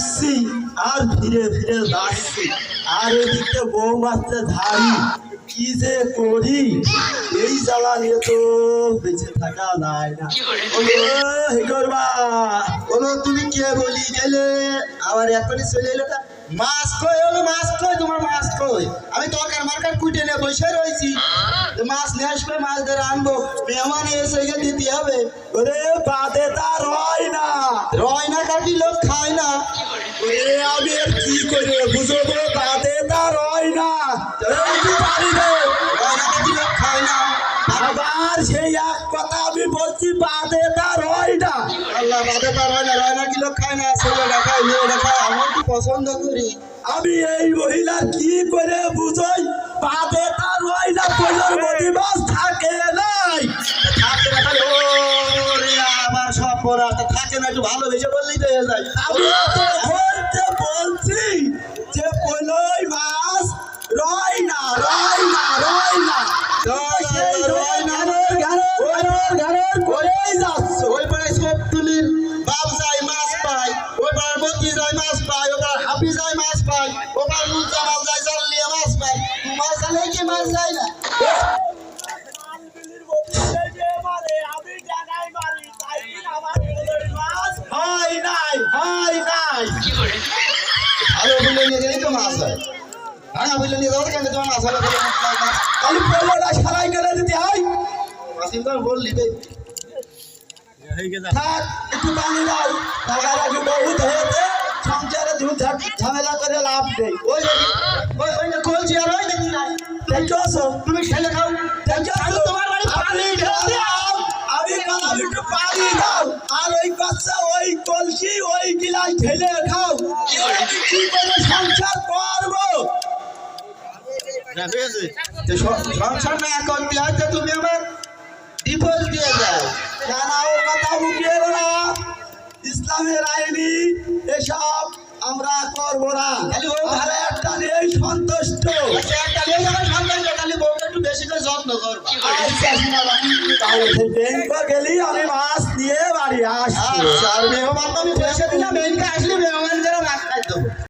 আসছি আর ফিরে ফিরে যাচ্ছি আর ওইদিকে বউ মারতে ধারি কি যে করি? এই জ্বালা নিয়ে তো বেঁচে থাকা যায় না। হে করবা বলো তুমি কে বলি গেলে? আবার এখনই চলে এলো মাছ কই হলো মাছ কই তোমার মাছ কই? আমি তরকার মার্কার কুটে নিয়ে বসে রয়েছি তো মাছ নিয়ে আসবে মাছ ধরে আনব। মেহমান এসে গিয়ে দিতে হবে। ওরে বাদে তার হয় না। রয় না করে বুঝব বাদে তার হয় না। খায় আবার সেই কথা আমি বলছি, বাদে তার হয় না। বাদে না রয় না কি লোক খায় না? ছেলে দেখায়, মেয়ে দেখায় আমার কি পছন্দ করি? আমি এই মহিলা কি করে বুঝই? বাদে তার হয় না মধ্যে মাছ থাকে নাই। থাকতে না খালি ও রে আবার সব পড়া থাকে না, একটু ভালোবেসে বললেই তো হয়ে যায়। বলছি যে পয়লই মাছ রয় না রয় না রয় না। রয় না, সেই রয় না হয় নাই হয় নাই ভালো বুলে নিয়ে তো হয় ভাঙা যাব কেন? তোমার মাছ হলো আমি পয়লাটা সারাই করে দিতে হয়। মাছ কিন্তু বললি বে। থাক, একটু পানি দাও। টাকা রাখি বহুত হয়েছে। সংসারে তুমি ঝামেলা করে লাভ নেই। ওই ওই কলছি আর ওই দেখি। না দেখছ? তুমি খেলে কলসি ওই গিলাস ঢেলে খাও। কি করে সংসার করব। সংসার না করতে হয় তুমি আমার ডিভোর্স দিয়ে দাও। ও কথা মুখিয়ে না। ইসলামের আইনি এসব আমরা করব না। খালি ও একটা সন্তুষ্ট। যত্ন করবা তাহলে ব্যাংকে গেলি আমি মাছ নিয়ে বাড়ি আসছি। আচ্ছা, আর মেহমান আমি পয়সা দিলাম ব্যাংকে আসলে মেহমান যারা মাছ খাইতো।